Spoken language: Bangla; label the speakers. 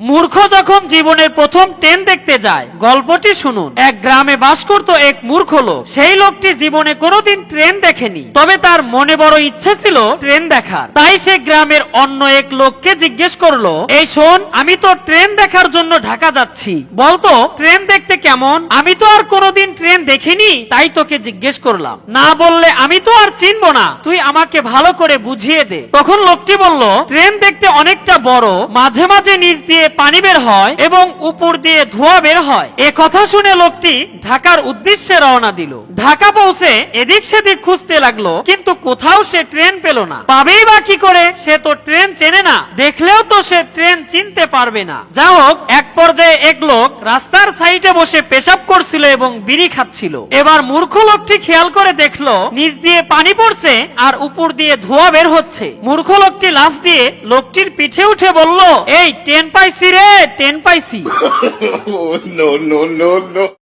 Speaker 1: মূর্খ যখন জীবনের প্রথম ট্রেন দেখতে যায়, গল্পটি শুনুন। এক গ্রামে বাস করত এক মূর্খ লোক। সেই লোকটি জীবনে কোনোদিন ট্রেন দেখেনি। তবে তার মনে বড় ইচ্ছে ছিল ট্রেন দেখার। তাই সে গ্রামের অন্য এক লোককে জিজ্ঞেস করল, এই শোন, আমি তো ট্রেন দেখার জন্য ঢাকা যাচ্ছি। বলতো, ট্রেন দেখতে কেমন? আমি তো আর কোনোদিন ট্রেন দেখিনি? তাই তোকে জিজ্ঞেস করলাম। না বললে আমি তো আর চিনবো না। তুই আমাকে ভালো করে বুঝিয়ে দে। তখন লোকটি বলল ট্রেন দেখতে অনেকটা বড় মাঝে মাঝে নিচ দিয়ে পানি বের হয় এবং উপর দিয়ে ধোঁয়া বের হয়। এ কথা শুনে লোকটি ঢাকার উদ্দেশ্যে রওনা দিল। ঢাকা পৌঁছে এদিক সেদিক খুঁজতে লাগল কিন্তু কোথাও সে ট্রেন পেল না। পাবেই বা কি করে সে তো ট্রেন চেনে না। দেখলেও তো সে ট্রেন চিনতে পারবে না। যা হোক এক পর্যায়ে এক লোক রাস্তার সাইডে বসে পেশাব করছিল এবং বিড়ি খাচ্ছিল। এবার মূর্খ লোকটি খেয়াল করে দেখল, নিচ দিয়ে পানি পড়ছে আর উপর দিয়ে ধোয়া বের হচ্ছে। মূর্খ লোকটি লাফ দিয়ে লোকটির পিঠে উঠে বলল, এই, টেন পাইছি রে, টেন পাইছি।